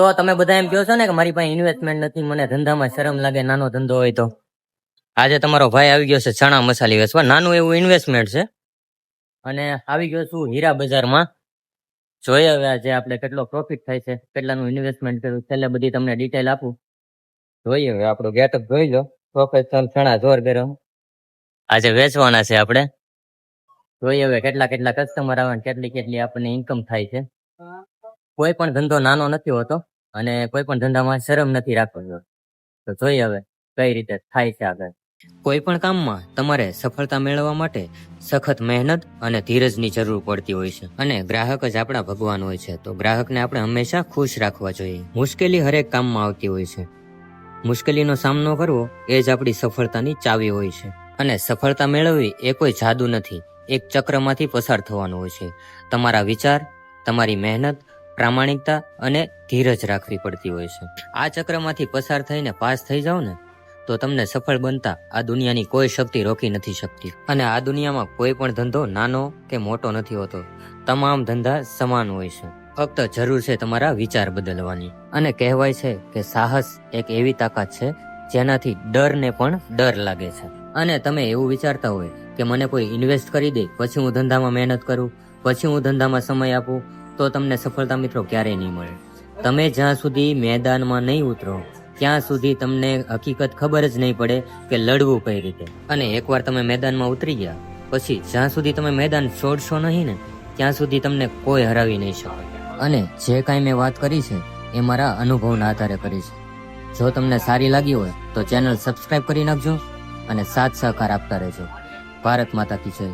તો તમે બધા એમ કહો છો ને કે મારી પાસે ઇન્વેસ્ટમેન્ટ નથી, મને ધંધામાં શરમ લાગે, નાનો ધંધો હોય તો. આજે તમારો ભાઈ આવી ગયો છે ચણા મસાલી વેચવા, નાનું એવું ઇન્વેસ્ટમેન્ટ છે. અને આવી ગયો છું હીરા બજારમાં. જોઈએ હવે આજે આપણે કેટલો પ્રોફિટ થાય છે, કેટલાનું ઇન્વેસ્ટમેન્ટ કર્યું, છેલ્લે બધી તમને ડિટેલ આપું. જોઈએ હવે આપણો ગેટઅપ જોઈ લો પ્રોફેશનલ ચણા જોર ગરમ આજે વેચવાના છે આપણે. જોઈએ હવે કેટલા કેટલા કસ્ટમર આવે કેટલી કેટલી આપણને ઇન્કમ થાય છે. કોઈ પણ ધંધો નાનો નથી હોતો. અને કોઈ પણ ધંધામાં શરમ નથી રાખવાનો તો જોઈએ હવે, કઈ રીતે થાય છે આગળ? કોઈ પણ કામમાં તમારે સફળતા મેળવવા માટે સખત મહેનત અને ધીરજની જરૂર પડતી હોય છે. અને ગ્રાહક જ આપણા ભગવાન હોય છે. તો ગ્રાહકને આપણે હંમેશા ખુશ રાખવા જોઈએ. મુશ્કેલી હરેક કામમાં આવતી હોય છે. મુશ્કેલીનો સામનો કરવો એ જ આપણી સફળતાની ચાવી હોય છે. અને સફળતા મેળવવી એ કોઈ જાદુ નથી. એક ચક્રમાંથી પસાર થવાનું હોય છે. તમારા વિચાર, તમારી મહેનત પ્રામાણિકતા અને ધીરજ રાખવી પડતી હોય છે. આ ચક્રમાંથી પસાર થઈને પાસ થઈ જાઓ ને, તો તમને સફળ બનતા આ દુનિયાની કોઈ શક્તિ રોકી નથી શકતી. અને આ દુનિયામાં કોઈ પણ ધંધો નાનો કે મોટો નથી હોતો. તમામ ધંધા સમાન હોય છે. ફક્ત જરૂર છે તમારા વિચાર બદલવાની. અને કહેવાય છે કે સાહસ એક એવી તાકાત છે, જેનાથી ડરને પણ ડર લાગે છે. અને તમે એવું વિચારતા હોય કે મને કોઈ ઇન્વેસ્ટ કરી દે, પછી હું ધંધામાં મહેનત કરું, પછી હું ધંધામાં સમય આપું તો તમને સફળતા મિત્રો ક્યારેય નહીં મળે. તમે જ્યાં સુધી મેદાનમાં નહીં ઉતરો, ત્યાં સુધી તમને હકીકત ખબર જ નહીં પડે કે લડવું કઈ રીતે. અને એકવાર તમે મેદાનમાં ઉતરી ગયા, પછી જ્યાં સુધી તમે મેદાન છોડશો નહીં ને, ત્યાં સુધી તમને કોઈ હરાવી નહીં શકે. અને જે કાંઈ મેં વાત કરી છે, એ મારા અનુભવના આધારે કરી છે. જો તમને સારી લાગી હોય, તો ચેનલ સબસ્ક્રાઇબ કરી નાખજો અને સાથ સહકાર આપતા રહેજો. ભારત માતા કી જય.